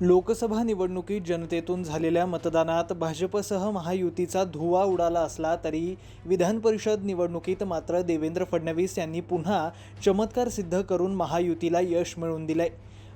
लोकसभा निवडणुकीत जनतेतून झालेल्या मतदानात भाजपसह महायुतीचा धुव्वा उडाला असला तरी विधान परिषद निवडणुकीत मात्र देवेंद्र फडणवीस यांनी पुन्हा चमत्कार सिद्ध करून महायुतीला यश मिळवून दिले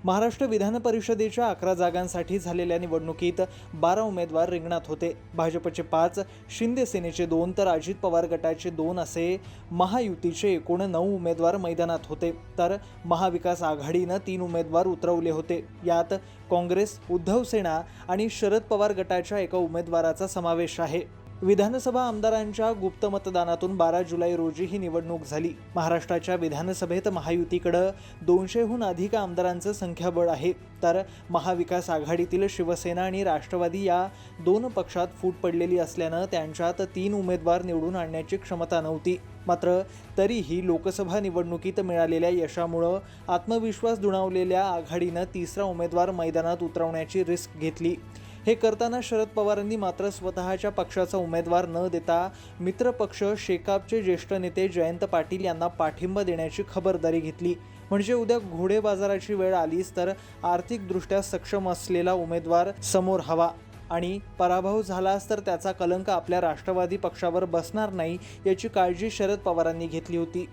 महाराष्ट्र विधान परिषदेच्या अकरा जागांसाठी झालेल्या निवडणुकीत बारा उमेदवार रिंगणात होते. भाजपचे पाच शिंदे सेनेचे दोन तर अजित पवार गटाचे दोन असे महायुतीचे एकूण नऊ उमेदवार मैदानात होते. तर महाविकास आघाडीनं तीन उमेदवार उतरवले होते. यात काँग्रेस उद्धव सेना आणि शरद पवार गटाच्या एका उमेदवाराचा समावेश आहे. विधानसभा आमदारांच्या गुप्त मतदानातून बारा जुलै रोजी ही निवडणूक झाली. महाराष्ट्राच्या विधानसभेत महायुतीकडं दोनशेहून अधिक आमदारांचं संख्याबळ आहे. तर महाविकास आघाडीतील शिवसेना आणि राष्ट्रवादी या दोन पक्षात फूट पडलेली असल्यानं त्यांच्यात तीन उमेदवार निवडून आणण्याची क्षमता नव्हती. मात्र तरीही लोकसभा निवडणुकीत मिळालेल्या यशामुळं आत्मविश्वास दुणावलेल्या आघाडीनं तिसरा उमेदवार मैदानात उतरवण्याची रिस्क घेतली. हे करताना शरद पवारांनी मात्र स्वतःच्या पक्षाचा उमेदवार न देता मित्रपक्ष शेकापचे ज्येष्ठ नेते जयंत पाटील यांना पाठिंबा देण्याची खबरदारी घेतली. म्हणजे उद्या घोडे बाजाराची वेळ आलीच तर आर्थिकदृष्ट्या सक्षम असलेला उमेदवार समोर हवा. आणि पराभव झालाच तर त्याचा कलंक आपल्या राष्ट्रवादी पक्षावर बसणार नाही याची काळजी शरद पवारांनी घेतली होती.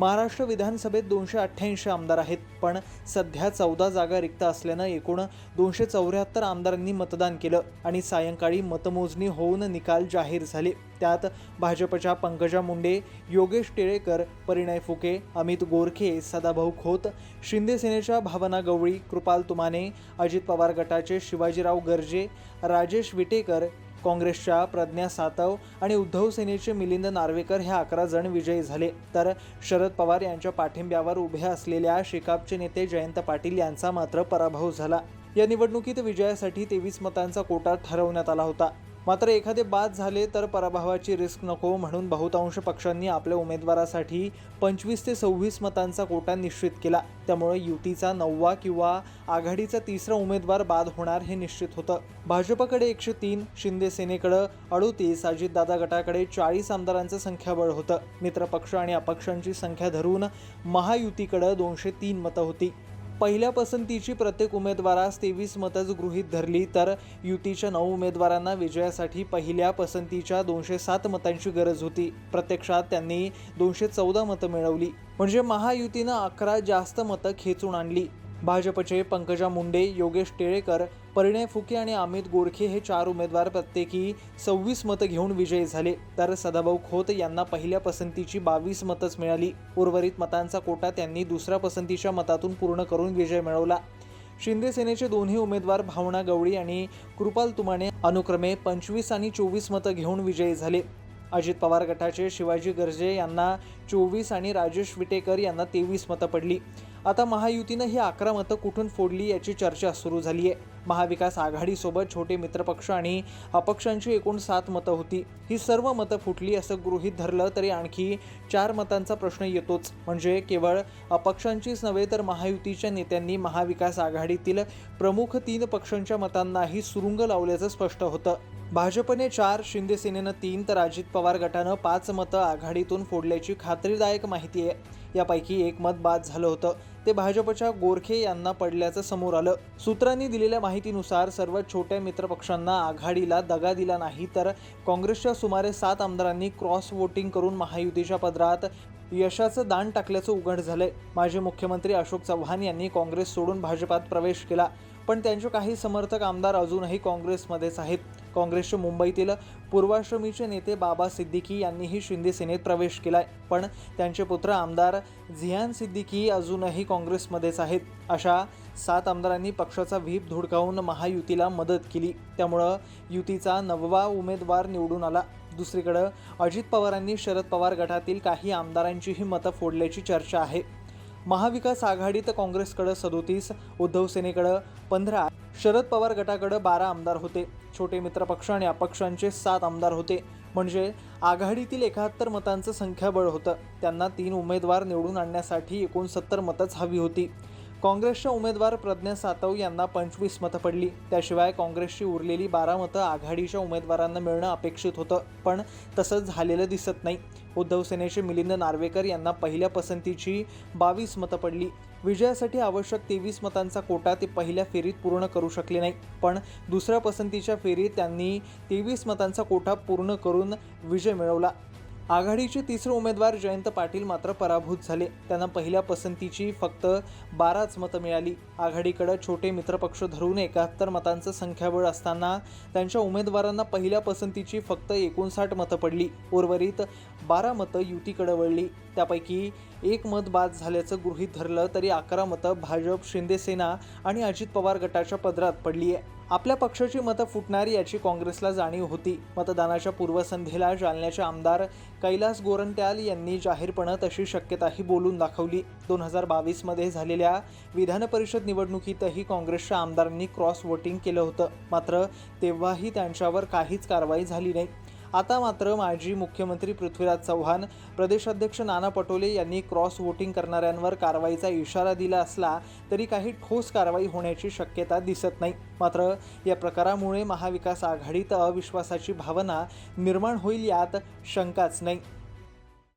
महाराष्ट्र विधानसभेत दोनशे अठ्ठ्याऐंशी आमदार आहेत. पण सध्या चौदा जागा रिक्त असल्यानं एकूण दोनशे चौऱ्याहत्तर आमदारांनी मतदान केलं आणि सायंकाळी मतमोजणी होऊन निकाल जाहीर झाले. त्यात भाजपच्या पंकजा मुंडे योगेश टिळेकर परिणय फुके अमित गोरखे सदाभाऊ खोत शिंदे सेनेच्या भावना गवळी कृपाल तुमाने अजित पवार गटाचे शिवाजीराव गर्जे राजेश विटेकर काँग्रेसच्या प्रज्ञा सातव आणि उद्धव सेनेचे मिलिंद नार्वेकर हे अकरा जण विजयी झाले. तर शरद पवार यांच्या पाठिंब्यावर उभे असलेल्या शेकापचे नेते जयंत पाटील यांचा मात्र पराभव झाला. या निवडणुकीत विजयासाठी तेवीस मतांचा कोटा ठरवण्यात आला होता. मात्र एखादे बाद झाले तर पराभवाची रिस्क नको म्हणून बहुतांश पक्षांनी आपल्या उमेदवारासाठी पंचवीस ते सव्वीस मतांचा कोटा निश्चित केला. त्यामुळे युतीचा नववा किंवा आघाडीचा तिसरा उमेदवार बाद होणार हे निश्चित होतं. भाजपकडे एकशे तीन शिंदे सेनेकडं अडोतीस अजितदादा गटाकडे चाळीस आमदारांचं संख्याबळ होतं. मित्रपक्ष आणि अपक्षांची संख्या धरून महायुतीकडं दोनशे तीन मतं होती. पहिल्या पसंतीची प्रत्येक उमेदवारास तेवीस मतच गृहीत धरली. तर युतीच्या नऊ उमेदवारांना विजयासाठी पहिल्या पसंतीच्या दोनशे सात मतांची गरज होती. प्रत्यक्षात त्यांनी दोनशे चौदा मतं मिळवली. म्हणजे महायुतीनं अकरा जास्त मतं खेचून आणली. भाजपचे पंकजा मुंडे योगेश टिळेकर परिणय फुके आणि अमित गोरखे हे चार उमेदवार प्रत्येकी सव्वीस मतं घेऊन विजयी झाले. तर सदाभाऊ खोत यांना पहिल्या पसंतीची बावीस मतच मिळाली. उर्वरित मतांचा कोटा त्यांनी दुसऱ्या पसंतीच्या मतातून पूर्ण करून विजय मिळवला. शिंदे सेनेचे दोन्ही उमेदवार भावना गवळी आणि कृपाल तुमाने अनुक्रमे पंचवीस आणि चोवीस मतं घेऊन विजयी झाले. अजित पवार गटाचे शिवाजी गर्जे यांना चोवीस आणि राजेश विटेकर यांना तेवीस मतं पडली. आता महायुतीनं ही अकरा मतं कुठून फोडली याची चर्चा सुरू झाली आहे. महाविकास आघाडीसोबत छोटे मित्रपक्ष आणि अपक्षांची एकूण सात मतं होती. ही सर्व मतं फुटली असं गृहीत धरलं तरी आणखी चार मतांचा प्रश्न येतोच. म्हणजे केवळ अपक्षांचीच नव्हे तर महायुतीच्या नेत्यांनी महाविकास आघाडीतील प्रमुख तीन पक्षांच्या मतांनाही सुरुंग लावल्याचं स्पष्ट होतं. भाजपने चार शिंदेसेनेनं तीन तर अजित पवार गटानं पाच मतं आघाडीतून फोडल्याची खात्रीदायक माहिती आहे. यापैकी एक मत बाद झालं होतं. ते भाजपच्या गोरखे यांना पडल्याचं समोर आलं. सूत्रांनी दिलेल्या माहितीनुसार सर्व छोट्या मित्रपक्षांना आघाडीला दगा दिला नाही तर काँग्रेसच्या सुमारे सात आमदारांनी क्रॉस वोटिंग करून महायुतीच्या पदरात यशाचं दान टाकल्याचं उघड झालंय. माजी मुख्यमंत्री अशोक चव्हाण यांनी काँग्रेस सोडून भाजपात प्रवेश केला. पण त्यांचे काही समर्थक आमदार अजूनही काँग्रेसमध्येच आहेत. काँग्रेसचे मुंबईतील पूर्वाश्रमीचे नेते बाबा सिद्दीकी यांनीही शिंदे सेनेत प्रवेश केलाय. पण त्यांचे पुत्र आमदार झियान सिद्दीकी अजूनही काँग्रेसमध्येच आहेत. अशा सात आमदारांनी पक्षाचा व्हीप धुडकावून महायुतीला मदत केली. त्यामुळं युतीचा नववा उमेदवार निवडून आला. दुसरीकडं अजित पवारांनी शरद पवार गटातील काही आमदारांचीही मतं फोडल्याची चर्चा आहे. महाविकास आघाडीत काँग्रेसकडं सदोतीस उद्धव सेनेकडं पंधरा शरद पवार गटाकडं बारा आमदार होते. छोटे मित्र पक्ष आणि अपक्षांचे सात आमदार होते. म्हणजे आघाडीतील एकाहत्तर मतांचं संख्याबळ होतं. त्यांना तीन उमेदवार निवडून आणण्यासाठी एकोणसत्तर मतच हवी होती. काँग्रेसच्या उमेदवार प्रज्ञा सातव यांना पंचवीस मतं पडली. त्याशिवाय काँग्रेसची उरलेली बारा मतं आघाडीच्या उमेदवारांना मिळणं अपेक्षित होतं पण तसं झालेलं दिसत नाही. उद्धव सेनेचे मिलिंद नार्वेकर यांना पहिल्या पसंतीची बावीस मतं पडली. विजयासाठी आवश्यक तेवीस मतांचा कोटा ते पहिल्या फेरीत पूर्ण करू शकले नाही पण दुसऱ्या पसंतीच्या फेरीत त्यांनी तेवीस मतांचा कोटा पूर्ण करून विजय मिळवला. आघाडीचे तिसरे उमेदवार जयंत पाटील मात्र पराभूत झाले. त्यांना पहिल्या पसंतीची फक्त बाराच मतं मिळाली. आघाडीकडे छोटे मित्रपक्ष धरून एकाहत्तर मतांचं संख्याबळ असताना त्यांच्या उमेदवारांना पहिल्या पसंतीची फक्त एकोणसाठ मतं पडली. उर्वरित बारा मतं युतीकडे वळली. त्यापैकी एक मत बाद झाल्याचं गृहीत धरलं तरी अकरा मतं भाजप शिंदेसेना आणि अजित पवार गटाच्या पदरात पडली आहे आपल्या पक्षाची मतं फुटणारी याची काँग्रेसला जाणीव होती. मतदानाच्या पूर्वसंध्येला जालन्याचे आमदार कैलास गोरंट्याल यांनी जाहीरपणे तशी शक्यताही बोलून दाखवली. दोन हजार बावीसमध्ये झालेल्या विधान परिषद निवडणुकीतही काँग्रेसच्या आमदारांनी क्रॉस वोटिंग केलं होतं. मात्र तेव्हाही त्यांच्यावर काहीच कारवाई झाली नाही. आता मात्र माजी मुख्यमंत्री पृथ्वीराज चव्हाण प्रदेशाध्यक्ष नाना पटोले यांनी क्रॉस वोटिंग करणाऱ्यांवर कारवाईचा इशारा दिला असला तरी काही ठोस कारवाई होण्याची शक्यता दिसत नाही. मात्र या प्रकारामुळे महाविकास आघाडीत अविश्वासाची भावना निर्माण होईल यात शंकाच नाही.